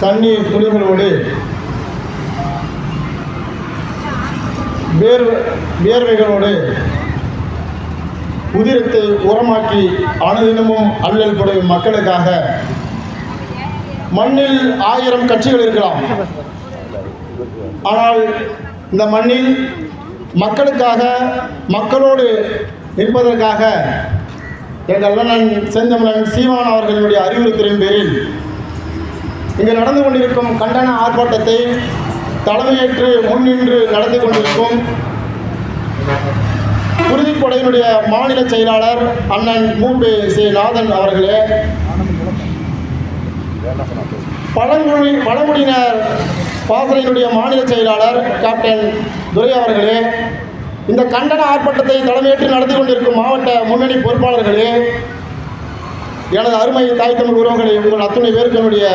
தண்ணீர் துளிகளோடு வேர் வேர்வைகளோடு உதிரத்தை உரமாக்கி அனுதினமும் அல்லல் புரியும் மக்களுக்காக மண்ணில் ஆயிரம் கட்சிகள் இருக்கலாம். ஆனால் இந்த மண்ணில் மக்களுக்காக மக்களோடு நிற்பதற்காக எங்கள் அண்ணன் செந்தமிழன் சீமான் அவர்களுடைய அறிவுறுத்தலின் பேரில் இங்கு நடந்து கொண்டிருக்கும் கண்டன ஆர்ப்பாட்டத்தை தலைமையேற்று முன்னின்று நடந்து கொண்டிருக்கும் உறுதிப்படையினுடைய மாநில செயலாளர் அண்ணன் மூபே சி நாதன் அவர்களே பழங்குடி பழங்குடியினர் பாசறையினுடைய மாநில செயலாளர் கேப்டன் துரை அவர்களே இந்த கண்டன ஆர்ப்பாட்டத்தை தலைமையேற்று நடந்து கொண்டிருக்கும் மாவட்ட முன்னணி பொறுப்பாளர்களே எனது அருமை தாய் தமிழ் உறவுகளை உங்கள் அத்துணை பேருக்கு என்னுடைய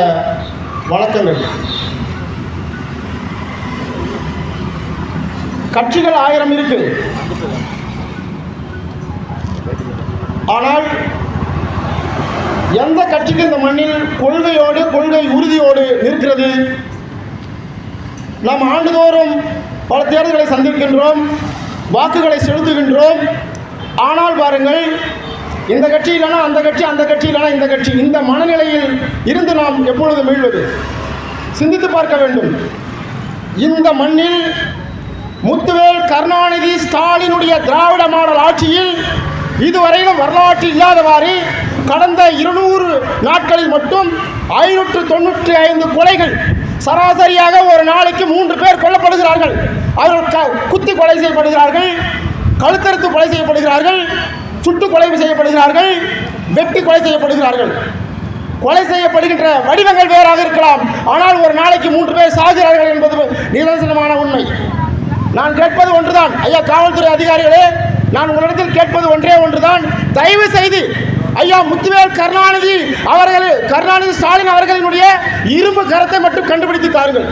வணக்கங்கள். கட்சிகள் ஆயிரம் இருக்கு. ஆனால் எந்த கட்சிக்கு இந்த மண்ணில் கொள்கையோடு கொள்கை உறுதியோடு நிற்கிறது? நாம் ஆண்டுதோறும் பல தேர்தல்களை சந்திக்கின்றோம் வாக்குகளை செலுத்துகின்றோம். ஆனால் பாருங்கள் இந்த கட்சி இல்லைனா அந்த கட்சி அந்த கட்சி இல்லைனா இந்த கட்சி. இந்த மனநிலையில் இருந்து நாம் எப்பொழுது மீள்வது? சிந்தித்து பார்க்க வேண்டும். இந்த மண்ணில் முத்துவேல் கருணாநிதி ஸ்டாலினுடைய திராவிட மாடல் ஆட்சியில் இதுவரையிலும் வரலாற்று இல்லாதவாறு கடந்த இருநூறு நாட்களில் மட்டும் ஐநூற்று தொண்ணூற்றி ஐந்து கொலைகள் சராசரியாக ஒரு நாளைக்கு மூன்று பேர் கொல்லப்படுகிறார்கள். அவர்கள் க குத்தி கொலை செய்யப்படுகிறார்கள் கழுத்தறுத்து கொலை செய்யப்படுகிறார்கள். சுட்டு கொலை செய்யப்படுகிறார்கள் வெட்டி கொலை செய்யப்படுகிறார்கள். கொலை செய்யப்படுகின்ற வடிவங்கள் வேறாக இருக்கலாம். ஆனால் ஒரு நாளைக்கு மூன்று பேர் சாகிறார்கள் என்பது நிதர்சனமான உண்மை. நான் கேட்பது ஒன்றுதான். ஐயா காவல்துறை அதிகாரிகளே நான் உங்களிடத்தில் கேட்பது ஒன்றே ஒன்றுதான். தயவு செய்து ஐயா முத்துவேல் கருணாநிதி அவர்கள் கருணாநிதி ஸ்டாலின் அவர்களினுடைய இரும்பு கரத்தை மட்டும் கண்டுபிடித்து தாருங்கள்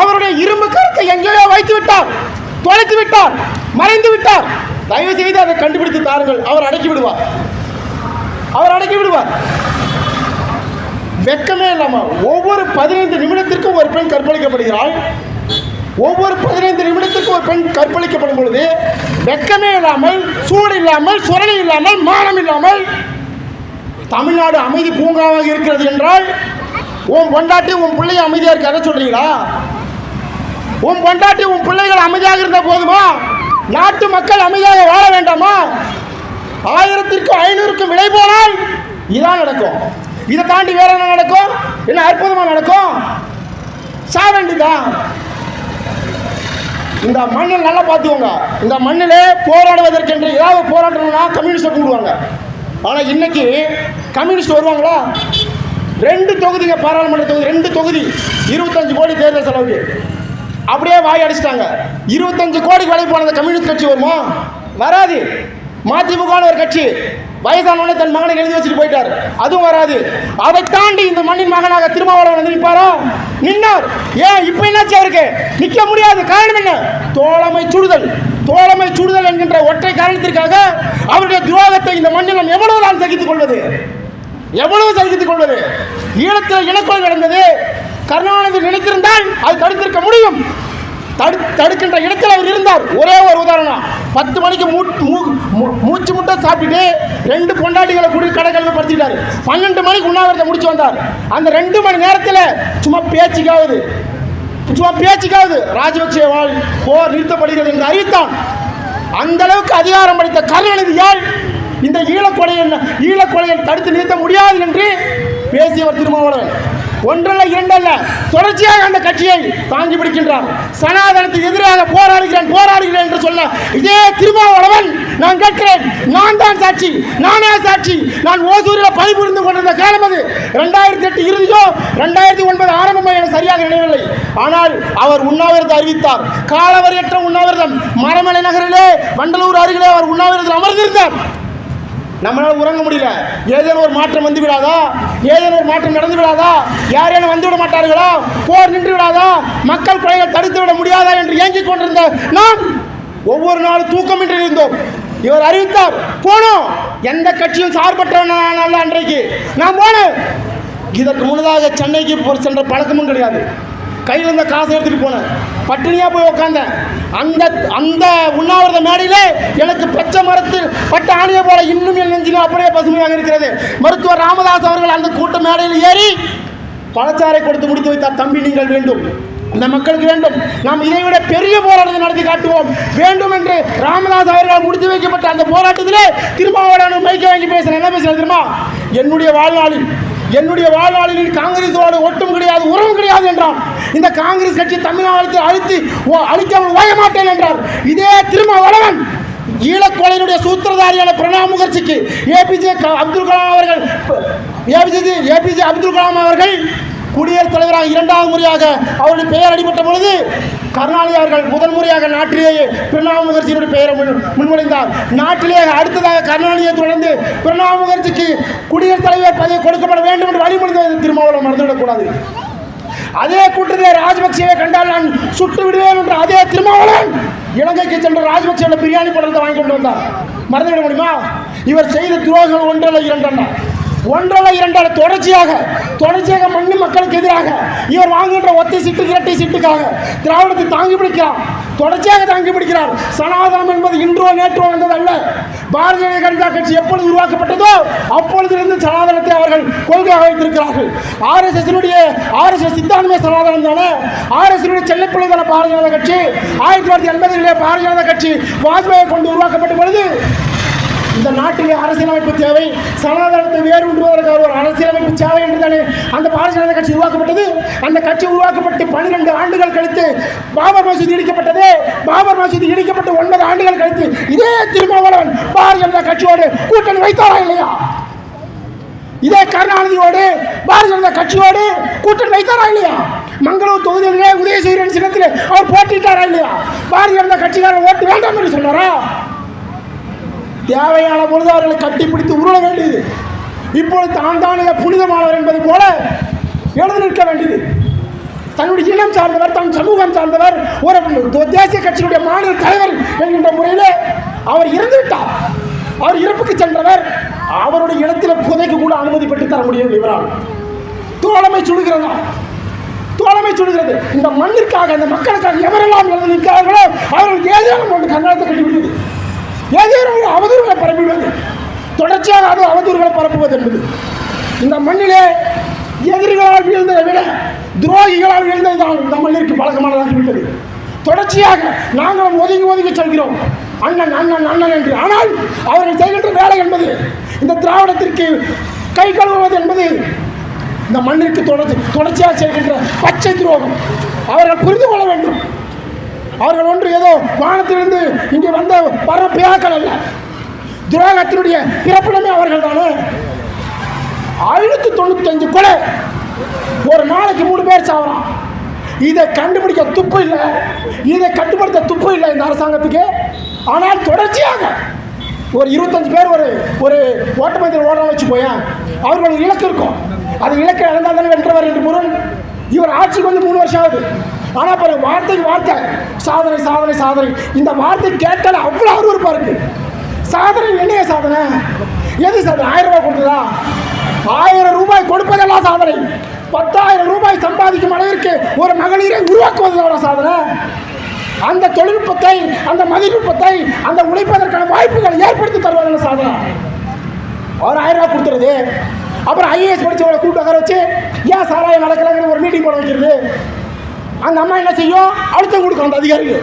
அவருடைய இரும்பு கருத்தை எங்கேயோ வைத்து விட்டார் தொலைத்து விட்டார் மறைந்து விட்டார் தயவு செய்து அதை கண்டுபிடித்து தாருங்கள். அவர் அடக்கி விடுவார். அவர் அடக்கி விடுவார். வெக்கமே இல்லாமல் ஒவ்வொரு பதினைந்து நிமிடத்திற்கும் ஒரு பெண் கற்பழிக்கப்படுகிறாள். ஒவ்வொரு பதினைந்து நிமிடத்திற்கும் ஒரு பெண் கற்பழிக்கப்படும் பொழுது வெக்கமே இல்லாமல் சூடு இல்லாமல் சுரணி இல்லாமல் மானம் இல்லாமல் தமிழ்நாடு அமைதி பூங்காவாக இருக்கிறது என்றால் உன் பொண்டாட்டி உன் பிள்ளைய அமைதியாக இருக்க? சொல்றீங்களா? உன் பொண்டாட்டி உன் பிள்ளைகள் அமைதியாக இருந்த போதுமா? நாட்டு மக்கள் அமைதியாக வாழ வேண்டாமா? ஆயிரத்திற்கும் ஐநூறுக்கும் விலை போனால் இதான் நடக்கும். இதை தாண்டி வேற என்ன நடக்கும்? என்ன அற்புதமா நடக்கும்? சா வேண்டிதான் இந்த மண்ணில் நல்லா பார்த்துக்கோங்க. இந்த மண்ணிலே போராடுவதற்கென்று ஏதாவது போராட்டணும்னா கம்யூனிஸ்டை கூடுவாங்க ஆனால் இன்னைக்கு கம்யூனிஸ்ட் வருவாங்களா? ரெண்டு தொகுதிங்க பாராளுமன்ற தொகுதி ரெண்டு தொகுதி. இருபத்தஞ்சு கோடி தேர்தல் செலவுக்கு. அப்படியே வாய் அடிச்சிட்டாங்க. இருபத்தஞ்சு கோடிக்கு வலை போனது கம்யூனிஸ்ட் கட்சி வருமா? வராது. மதிமுகன்னு ஒரு கட்சி. வயசானவனே தன் மகனை எழுதி வச்சுட்டு போயிட்டார். அதுவும் வராது. அதை தாண்டி இந்த மண்ணின் மகனாக திருமாவளவன் வந்து நிற்பாரா? நின்னார். ஏன்? இப்போ என்னாச்சு அவருக்கு? நிற்க முடியாது. காரணம் என்ன? தோழமை சுடுதல். தோழமை சுடுதல் என்கின்ற ஒற்றை காரணத்திற்காக அவருடைய துரோகத்தை இந்த மண்ணில் நாம் எவ்வளவு நாள் சகித்துக் கொள்வது? எவ்வளவு சகித்துக் கொள்வது? ஈழத்தில் இனக்கொலை நடந்தது. கருணாநிதி நினைத்திருந்தால் அது தடுத்திருக்க முடியும். தடு தடுக்கின்ற இடத்தில் அவர் இருந்தார். ஒரே ஒரு உதாரணம். பத்து மணிக்கு மூ மூச்சு முட்டை சாப்பிட்டுட்டு ரெண்டு பொண்டாட்டிகளை குடி கடைகள் படுத்திட்டார் பன்னெண்டு மணிக்கு உண்ணாவிரத்தை முடிச்சு வந்தார். அந்த ரெண்டு மணி நேரத்தில் சும்மா பேச்சுக்காவது சும்மா பேச்சுக்காவது ராஜபக்சேவால் போர் நிறுத்தப்படுகிறது என்று அறிவித்தான். அந்த அளவுக்கு அதிகாரம் படைத்த கருணாநிதியால் இந்த ஈழக்கொலையை ஈழக்கொலையை தடுத்து நிறுத்த முடியாது என்று பேசியவர் திருமாவளவன். ஒன்றல்ல இரண்டல்ல. தொடர்ச்சியாக அந்த கட்சியை தாங்கி பிடிக்கின்றார். சனாதனத்துக்கு எதிராக போராடுகிறேன் போராடுகிறேன் என்று சொல்ல இதே திருமாவளவன் நான் கேட்கிறேன். நான் தான் சாட்சி நானே சாட்சி. நான் ஓசூரில் பணிபுரிந்து கொண்டிருந்த காலம் அது. ரெண்டாயிரத்தி எட்டு இறுதியோ ரெண்டாயிரத்தி ஒன்பது ஆரம்பமோ என சரியாக நினைவில்லை. ஆனால் அவர் உண்ணாவிரதம் அறிவித்தார். காலவரையற்ற உண்ணாவிரதம். மரமலை நகரிலே வண்டலூர் அருகிலே அவர் உண்ணாவிரதம் அமர்ந்திருந்தார். நம்மளால் உறங்க முடியல. ஏதேனும் ஒரு மாற்றம் வந்து விடாதா? ஏதேனும் ஒரு மாற்றம் நடந்து விடாதா? யாரேனும் வந்து விட மாட்டார்களா? போர் நின்று விடாதா? மக்கள் கொலைகள் தடுத்து விட முடியாதா என்று ஏங்கிக் கொண்டிருந்த நாம் ஒவ்வொரு நாளும் தூக்கமின்றி இருந்தோம். இவர் அறிவித்தார் போனோம் எந்த கட்சியும் சார்பற்றவனால அன்றைக்கு. நான் போனேன். இதற்கு முன்னதாக சென்னைக்கு சென்ற பழக்கமும் கிடையாது. கையில் இருந்த காசை எடுத்துகிட்டு போனேன். பட்டினியாக போய் உட்காந்த அந்த அந்த உண்ணாவிரத மேடையில் எனக்கு பச்சை மரத்தில் பட்ட ஆணையை போல இன்னும் என் நெஞ்சிலும் அப்படியே பசுமையாக இருக்கிறது. மருத்துவர் ராமதாஸ் அவர்கள் அந்த கூட்ட மேடையில் ஏறி பழச்சாறை கொடுத்து முடித்து வைத்தார். தம்பி நீங்கள் வேண்டும். இந்த மக்களுக்கு வேண்டும். நாம் இதை விட பெரிய போராட்டத்தை நடத்தி காட்டுவோம். வேண்டும் என்று ராமதாஸ் அவர்களால் முடித்து வைக்கப்பட்ட அந்த போராட்டத்திலே திருமாவளவன் மைக்க வாங்கி பேசுகிறேன் என்ன பேசுகிறேன் தெரியுமா? என்னுடைய வாழ்நாளில் என்னுடைய வாழ்நாளில் காங்கிரஸோடு ஒட்டும் கிடையாது உறவும் கிடையாது என்றான் இந்த காங்கிரஸ் கட்சி தமிழ்நாட்டில் அழுத்தி ஓ- அழிக்காமல் ஓய மாட்டேன் என்றார். இதே திருமாவளவன் ஈழக்கொலையினுடைய சூத்திரதாரியான பிரணாப் முகர்ஜிக்கு ஏபிஜே அப்துல் கலாம் அவர்கள் ஏபிஜே ஏபிஜே அப்துல் கலாம் அவர்கள் குடியரசுத் தலைவராக இரண்டாவது முறையாக அவருடைய பெயர் அடிபட்ட பொழுது கருணாநிதி அவர்கள் முதல் முறையாக நாட்டிலேயே பிரணாப் முகர்ஜியினுடைய பெயரை முன் முன்மொழிந்தார். நாட்டிலேயே அடுத்ததாக கருணாநிதியை தொடர்ந்து பிரணாப் முகர்ஜிக்கு குடியரசுத் தலைவர் பதவி கொடுக்கப்பட வேண்டும் என்று வழிமொழிந்தது திருமாவளவன் மறந்துவிடக்கூடாது. அதே கூட்டத்தில் ராஜபக்சேவை கண்டால் நான் சுட்டு விடுவேன் என்று அதே திருமாவளவன் இலங்கைக்கு சென்ற ராஜபக்சேவோட பிரியாணி படத்தை வாங்கி கொண்டு வந்தார். மறந்துவிட முடியுமா? இவர் செய்த துரோகங்கள் ஒன்றல்ல இரண்டல்ல. ஒன்றரை இரண்டரை தொடர்ச்சியாக தொடர்ச்சியாக மண்ணு மக்களுக்கு எதிராக இவர் வாங்குகின்ற ஒத்தை சீட்டு இரட்டை சீட்டுக்காக திராவிடத்தை தாங்கி பிடிக்கிறார். தொடர்ச்சியாக தாங்கி பிடிக்கிறார். சனாதனம் என்பது இன்றோ நேற்றோ வந்தது அல்ல. பாரதிய ஜனதா கட்சி எப்பொழுது உருவாக்கப்பட்டதோ அப்பொழுதிலிருந்து சனாதனத்தை அவர்கள் கொள்கையாக வைத்திருக்கிறார்கள். ஆர்எஸ்எஸ்னுடைய ஆர்எஸ்எஸ் சித்தாந்தமே சனாதனம் தானே? ஆர்எஸ்னுடைய செல்லப்பிள்ளை தானே பாரதிய ஜனதா கட்சி? ஆயிரத்தி தொள்ளாயிரத்தி எண்பதுகளிலே பாரதிய ஜனதா கட்சி வாஜ்பாயை கொண்டு உருவாக்கப்பட்ட பொழுது இந்த நாட்டிலே அரசியலமைப்பு தேவை சனாதனத்தை வேறு உண்டுவதற்காக ஒரு அரசியலமைப்பு தேவை என்று தானே அந்த பாரதிய ஜனதா கட்சி உருவாக்கப்பட்டது? அந்த கட்சி உருவாக்கப்பட்டு பன்னிரெண்டு ஆண்டுகள் கழித்து பாபர் மசூதி இடிக்கப்பட்டது. பாபர் மசூதி இடிக்கப்பட்டு ஒன்பது ஆண்டுகள் கழித்து இதே திருமாவளவன் பாரதிய ஜனதா கட்சியோடு கூட்டணி வைத்தாரா இல்லையா? இதே கருணாநிதியோடு பாரதிய ஜனதா கட்சியோடு கூட்டணி வைத்தாரா இல்லையா? மங்களூர் தொகுதியிலே உதயசூரியன் சின்னத்தில் அவர் போட்டிட்டாரா இல்லையா? பாரதிய ஜனதா கட்சிக்காரர் ஓட்டு வேண்டாம் என்று சொன்னாரா? தேவையான பொழுது அவர்களை கட்டிப்பிடித்து உருள வேண்டியது. இப்பொழுது தான் தானே புனிதமானவர் என்பது போல எழுந்து நிற்க வேண்டியது. தன்னுடைய இனம் சார்ந்தவர் தன் சமூகம் சார்ந்தவர் ஒரு தேசிய கட்சியினுடைய மாநில தலைவர் என்கின்ற முறையில் அவர் இறந்துவிட்டார். அவர் இறப்புக்கு சென்றவர் அவருடைய இடத்தில் புதைக்கு கூட அனுமதி பெற்று தர முடியும் இவரால். தோழமை சுடுகிறதா? தோழமை சுடுகிறது. இந்த மண்ணிற்காக இந்த மக்களுக்காக எவரெல்லாம் எழுந்து நிற்கிறார்களோ அவர்கள் ஏதேனும் ஒன்று கண்ணாடத்தை கட்டிவிடுவது ஏதேனும் ஒரு அவதூறுகளை பரப்பிடுவது தொடர்ச்சியாக அது அவதூறுகளை பரப்புவது என்பது. இந்த மண்ணிலே எதிரிகளால் வீழ்ந்ததை விட துரோகிகளால் வீழ்ந்தது தான் இந்த மண்ணிற்கு பழக்கமானதாக விட்டது தொடர்ச்சியாக நாங்களும் ஒதுங்கி ஒதுங்கி செல்கிறோம். அண்ணன் அண்ணன் அண்ணன் என்று. ஆனால் அவர்கள் செய்கின்ற வேலை என்பது இந்த திராவிடத்திற்கு கை கழுவுவது என்பது இந்த மண்ணிற்கு தொடர்ச்சி தொடர்ச்சியாக செய்கின்ற பச்சை துரோகம். அவர்கள் புரிந்து கொள்ள வேண்டும். அவர்கள் ஒன்று ஏதோ வானத்திலிருந்து இங்கே வந்த வர பியாக்கள் அல்ல. துரோகத்தினுடைய பிறப்பிடமே அவர்கள் தானே ஐநூற்றி தொண்ணூத்தஞ்சு கொலை. ஒரு நாளைக்கு மூணு பேர் சாவறான். இதை கண்டுபிடிக்க துப்பு இல்லை. இதை கட்டுப்படுத்த துப்பு இல்லை இந்த அரசாங்கத்துக்கு. ஆனால் தொடர்ச்சியாக ஒரு இருபத்தஞ்சு பேர் ஒரு ஒரு ஓட்டமயத்தில் ஓட வச்சு போயேன் அவர்களுக்கு இலக்கு இருக்கும். அது இலக்கை இழந்தால் தானே வென்றவர் என்று பொருள். இவர் ஆட்சிக்கு வந்து மூணு வருஷம் ஆகுது. ஆனால் பிறகு வார்த்தைக்கு வார்த்தை. சாதனை சாதனை சாதனை. இந்த வார்த்தை கேட்டால் அவ்வளோ அருவருப்பாக இருக்கு. சாதனை என்னைய சாதனை? எது சாதனை? ஆயிரம் ரூபாய் கொடுத்ததா? ஆயிரம் ரூபாய் கொடுப்பதெல்லாம் சாதனை. பத்தாயிரம் ரூபாய் சம்பாதிக்கும் அளவிற்கு ஒரு மகளிரை உருவாக்குவதெல்லாம் சாதனை? அந்த தொழில்நுட்பத்தை அந்த மதிநுட்பத்தை அந்த உழைப்பதற்கான வாய்ப்புகளை ஏற்படுத்தி தருவதில் சாதனை. அவர் ஆயிரம் ரூபாய் கொடுத்துருது அப்புறம் ஐஏஎஸ் படித்தவங்களை கூப்பிட்டு வச்சு ஏன் சாராயம் நடக்கலைங்கிற ஒரு மீட்டிங் போட வைக்கிறது? அந்த அம்மா என்ன செய்யும்? அழுத்தம் கொடுக்கும் அந்த அதிகாரிகள்.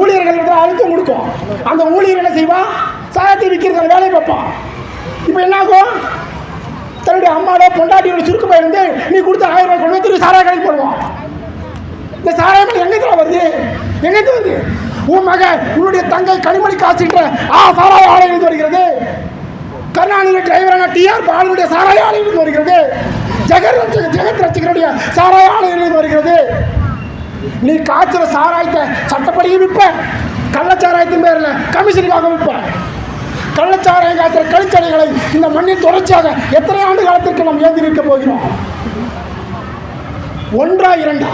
ஊழியர்கள் அழுத்தம் கொடுக்கும். அந்த ஊழியர் என்ன செய்வான் சாயத்தை விற்கிறத வேலையை பார்ப்பான். இப்போ என்ன ஆகும் தன்னுடைய அம்மாவோட பொண்டாட்டியோட சுருக்கு பயிருந்து நீ கொடுத்த ஆயிரம் ரூபாய் கொண்டு திரும்பி சாராய கடைக்கு போடுவான். இந்த சாராயம் எங்கே வருது? எங்கே வருது? உன் மக உன்னுடைய தங்கை கனிமணி காசுன்ற ஆ சாராய ஆலையிலிருந்து வருகிறது. கருணாநிதி டிரைவரான டிஆர் பாலனுடைய சாராய ஆலையிலிருந்து வருகிறது. ஜெகத் ரட்சக ஜெகத் ரட்சகருடைய சாராய ஆலையிலிருந்து வருகிறது. நீ காய்ச்சல சாராயத்தை சட்டப்படியும் விற்ப கள்ளச்சாராயத்தின் பேரில் கமிஷனுக்காக விற்ப கள்ளச்சாராயம் காய்ச்சற கழிச்சடைகளை இந்த மண்ணில் தொடர்ச்சியாக எத்தனை ஆண்டு காலத்திற்கு நாம் ஏந்தி நிற்க போகிறோம்? ஒன்றா இரண்டா?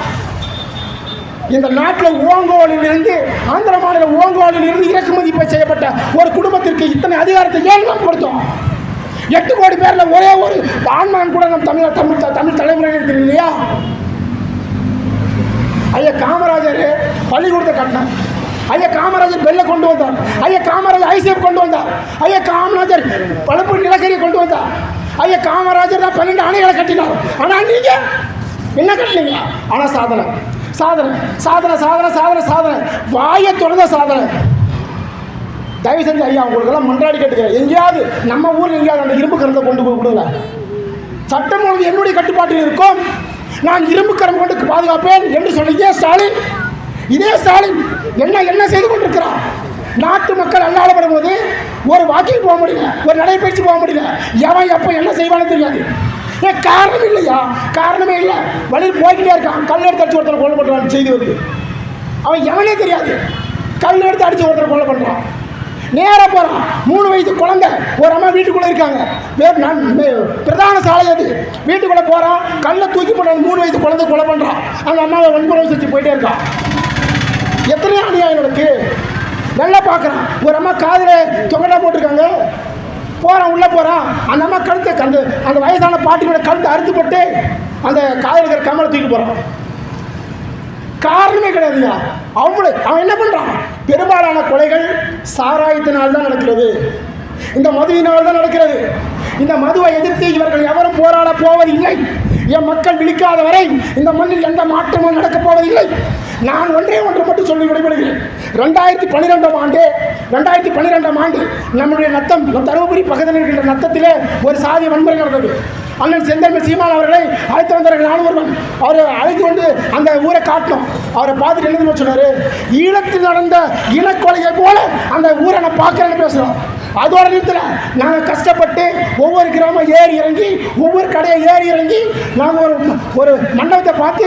இந்த நாட்டில் ஓங்கோலில் இருந்து ஆந்திர மாநில ஓங்கோலில் இருந்து இறக்குமதி செய்யப்பட்ட ஒரு குடும்பத்திற்கு இத்தனை அதிகாரத்தை ஏன் நாம் கொடுத்தோம்? எட்டு கோடி பேரில் ஒரே ஒரு ஆண்மகன் கூட நம்ம தமிழ் தமிழ் தமிழ் தலைமுறையில் இருக்குது இல்லையா? ஐயா காமராஜர் பள்ளிக்கூடத்தை கட்டினார் ஐயா காமராஜர் பெல்லை கொண்டு வந்தார். ஐயா காமராஜர் ஐசிஎஃப் கொண்டு வந்தார். ஐயா காமராஜர் பழுப்பு நிலக்கரியை கொண்டு வந்தார். ஐயா காமராஜர் தான் பன்னெண்டு அணைகளை கட்டினார். ஆனால் நீங்க என்ன கட்டினீங்க? ஆனால் சாதனை. சாதனை சாதனை சாதனை சாதனை சாதனை. வாயை தொடர்ந்த சாதனை. தயவு செஞ்சு ஐயா உங்களுக்கெல்லாம் மன்றாடி கேட்டுக்கிறேன். எங்கேயாவது நம்ம ஊரில் எங்கேயாவது அந்த இரும்பு கருந்தை கொண்டு போய் கொடுங்க சட்டம் ஒழுங்கு என்னுடைய கட்டுப்பாட்டில் இருக்கும். நான் இரும்பு கரம் கொண்டு பாதுகாப்பேன் என்று சொன்ன இதே ஸ்டாலின் இதே ஸ்டாலின் என்ன என்ன செய்து கொண்டிருக்கிறார்? நாட்டு மக்கள் அல்லாடப்படும் போது ஒரு வாக்கிங் போக முடியல ஒரு நடைபயிற்சி போக முடியல. எவன் எப்போ என்ன செய்வான்னு தெரியாது. ஏன் காரணம் இல்லையா? காரணமே இல்லை. வழியில் போய்கிட்டே இருக்கான். கல் எடுத்து அடிச்சு ஒருத்தர் கொலை பண்ணுறான் செய்தி வருது. அவன் எவனே தெரியாது. கல் எடுத்து அடிச்சு ஒருத்தர் கொலை பண்ணுறான் நேராக போகிறான் மூணு வயசு குழந்தை ஒரு அம்மா வீட்டுக்குள்ளே இருக்காங்க. வேறு நான் மே- பிரதான சாலை அது. வீட்டுக்குள்ளே போகிறான் கல்லை தூக்கி போட்டு மூணு வயசு குழந்தை கொலை பண்ணுறான் அந்த அம்மாவை வன்முறை செஞ்சு போயிட்டே இருக்கான். எத்தனையோ அநியாயம் நடக்கு. நல்லா பார்க்குறான். ஒரு அம்மா காதில் தொங்கடா போட்டிருக்காங்க. போகிறான் உள்ளே போகிறான் அந்த அம்மா கழுத்தை அந்த அந்த வயசான பாட்டியோட கழுத்தை அறுத்து போட்டு அந்த காதில் இருக்கிற கமலை தூக்கி போகிறான் காரணமே கிடையாதுயா அவ்வளோ அவன் என்ன பண்ணுறான் பெரும்பாலான கொலைகள் சாராயத்தினால் தான் நடக்கிறது. இந்த மதுவினால் தான் நடக்கிறது. இந்த மதுவை எதிர்த்து இவர்கள் எவரும் போராட போவதில்லை. என் மக்கள் விழிக்காத வரை இந்த மண்ணில் எந்த மாற்றமும் நடக்கப் போவதில்லை. நான் ஒன்றே ஒன்று மட்டும் சொல்லி விடைபெறுகிறேன். ரெண்டாயிரத்தி பன்னிரெண்டாம் ஆண்டு ரெண்டாயிரத்தி பன்னிரெண்டாம் ஆண்டு நம்முடைய நத்தம் நம் தருமபுரி பக்கத்தில் இருக்கின்ற நத்தத்திலே ஒரு சாதி வன்முறை நடந்தது. அண்ணன் செந்தன்மை சீமான் அவர்களை அழைத்து வந்தார்கள் நானும் ஒருவன் அவரை அழைத்து கொண்டு அந்த ஊரை காட்டினோம் அவரை பார்த்துட்டு எழுதி தெரியுமா சொன்னாரு? ஈழத்தில் நடந்த இனக்கொலையை போல அந்த ஊரை நான் பார்க்குறேன்னு பேசுகிறோம் அதோட நிறுத்தல. நாங்கள் கஷ்டப்பட்டு ஒவ்வொரு கிராமம் ஏறி இறங்கி ஒவ்வொரு கடையை ஏறி இறங்கி நாங்கள் ஒரு ஒரு மண்டபத்தை பார்த்து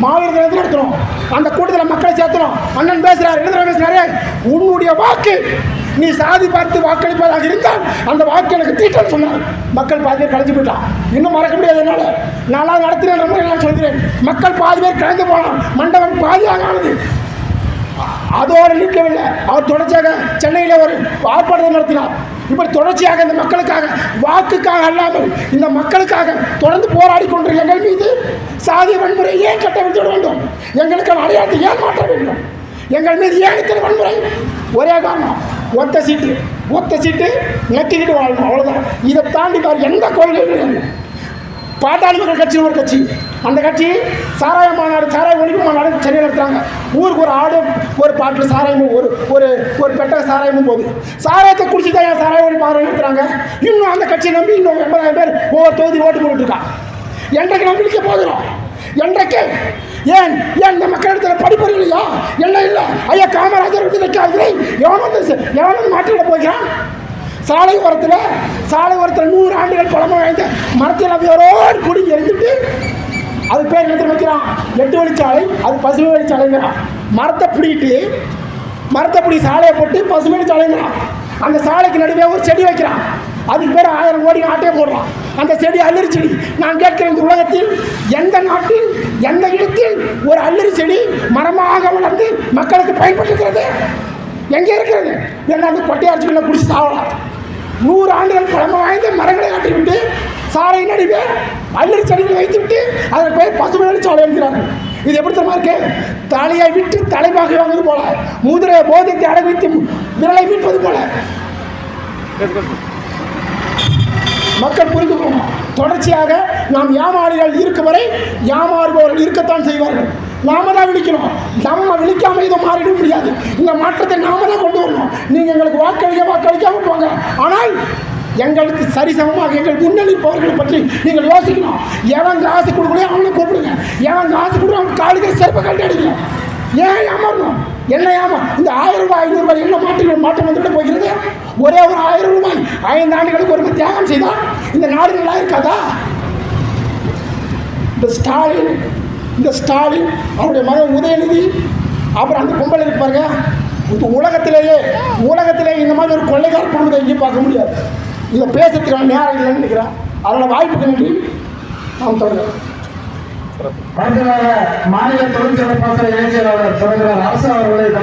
மாவீர தினத்தை நடத்துகிறோம் அந்த கூட்டத்தில் மக்களை சேர்த்துறோம். அண்ணன் பேசுகிறார் எழுதுகிற பேசுகிறாரு உன்னுடைய வாக்கு நீ சாதி பார்த்து வாக்களிப்பதாக இருந்தால் அந்த வாக்கு எனக்கு தீட்டல் சொன்னார். மக்கள் பாதி பேர் கலைஞ்சு போயிட்டான் இன்னும் மறக்க முடியாது என்னால். நான்லாம் நடத்தினேன் முறையில் நான் சொல்கிறேன். மக்கள் பாதி பேர் கலைந்து போனான் மண்டபம் பாதியாக ஆனது. அதோடு நிற்கவில்லை. அவர் தொடர்ச்சியாக சென்னையில் ஒரு ஆர்ப்பாட்டத்தை நடத்தினார். இப்படி தொடர்ச்சியாக இந்த மக்களுக்காக வாக்குக்காக அல்லாமல் இந்த மக்களுக்காக தொடர்ந்து போராடி கொண்டிருக்கிற எங்கள் மீது சாதிய வன்முறை ஏன் கட்டவிழ்த்து விட வேண்டும்? எங்களுக்கான அடையாளத்தை ஏன் மாற்ற வேண்டும்? எங்கள் மீது ஏன் இத்தனை வன்முறை? ஒரே காரணம். ஒத்த சீட்டு ஒத்த சீட்டு நக்கிக்கிட்டு வாழணும் அவ்வளோதான் இதை தாண்டி பாரு எந்த கொள்கையும் கிடையாது பாட்டாளி மக்கள் கட்சி ஒரு கட்சி. அந்த கட்சி சாராய மாநாடு சாராய ஒழிப்பு மாநாடு சென்னையில் நடத்துறாங்க. ஊருக்கு ஒரு ஆடு ஒரு பாட்டில் சாராயமும் ஒரு ஒரு ஒரு பெட்டக சாராயமும் போகுது. சாராயத்தை குடிச்சு தான் என் சாராய ஒழிப்பு மாநாடு நடத்துறாங்க? இன்னும் அந்த கட்சியை நம்பி இன்னும் எண்பதாயிரம் பேர் ஒவ்வொரு தொகுதி ஓட்டு போட்டுருக்கான் இருக்கான் என்றைக்கு நம்பிக்கை போதும்? என்றைக்கு? ஏன்? ஏன் இந்த மக்களிடத்தில் படிப்பறிவு இல்லையா? என்ன இல்லை? ஐயா காமராஜர் விட்டு எவன் எவனும் எவன் வந்து போகிறான்? சாலை ஓரத்தில் சாலை ஓரத்தில் நூறு ஆண்டுகள் பழமை வாய்ந்த மரத்தில் அவையோரோடு குடி எரிஞ்சுட்டு அது பேர் எடுத்து வைக்கிறான்? எட்டு வழிச்சாலை அது பசுமை வழிச்சாலைங்கிறான். மரத்தை பிடிக்கிட்டு மரத்தை பிடி சாலையை போட்டு பசுமை சாலைங்கிறான் அந்த சாலைக்கு நடுவே ஒரு செடி வைக்கிறான். அதுக்கு பேர் ஆயிரம் கோடி நாட்டே போடுறான் அந்த செடி அல்லரி செடி நான் கேட்கிறேன் இந்த உலகத்தில் எந்த நாட்டில் எந்த இடத்தில் ஒரு அல்லரி செடி மரமாக வளர்ந்து மக்களுக்கு பயன்பட்டுக்கிறது எங்கே இருக்கிறது? என்ன அந்த கொட்டையாட்சிகளை குடிச்சு சாவலாம். நூறு ஆண்டுகள் பழமை வாய்ந்த மரங்களை காட்டிவிட்டு சாலை நடுவே அல்லறி செடிகளை வைத்துவிட்டு அதற்கு பேர் பசுமை சாலை என்கிறார்கள். இது எப்படி தெரியுமா இருக்கு? தலையை விட்டு தலைமாக வாங்குவது போல முதிரை போதத்தை அடகு விரலை மீட்பது போல. மக்கள் புரிந்து தொடர்ச்சியாக நாம் ஏமாளிகள் இருக்கும் வரை ஏமாறுபவர்கள் இருக்கத்தான் செய்வார்கள். நாம தான் விழிக்கணும். நம்ம விழிக்காம இதை மாறிட முடியாது. இந்த மாற்றத்தை நாம தான் கொண்டு வரணும். நீங்கள் எங்களுக்கு வாக்களிக்க வாக்களிக்காம போங்க. ஆனால் எங்களுக்கு சரிசமமாக எங்கள் முன்னணிப்பவர்களை பற்றி நீங்கள் யோசிக்கணும். எவன் காசு கொடுக்கலையோ அவனை கூப்பிடுங்க. எவன் காசு கொடுக்க அவன் காலுக்கு சிறப்பு கட்டி அடிங்க. ஏன் ஏமாறணும்? என்ன ஏமா? இந்த ஆயிரம் ரூபாய் ஐநூறுரூபாய் என்ன மாற்றங்கள் மாற்றம் வந்துட்டு போகிறது ஒரே ஒரு ஆயிரம் ரூபாய் ஐந்து ஆண்டுகளுக்கு ஒரு தியாகம் செய்தால் இந்த நாடு நல்லா இருக்காதா? இந்த ஸ்டாலின் இந்த ஸ்டாலின் அவருடைய மகன் உதயநிதி அப்புறம் அந்த கும்பல் இருக்கு பாருங்க. இந்த உலகத்திலேயே உலகத்திலே இந்த மாதிரி ஒரு கொள்ளைக்கார குடும்பத்தை எங்கேயும் பார்க்க முடியாது. இதை பேசுறதுக்கான நேரம் இல்லைன்னு நினைக்கிறேன். அதனால் வாய்ப்புக்கு நன்றி. நாம் தொடங்குறேன். மாநில தொழிற்சங்க பாசன இளைஞர் அவர் தொடங்குகிறார் அரசு அவர்கள்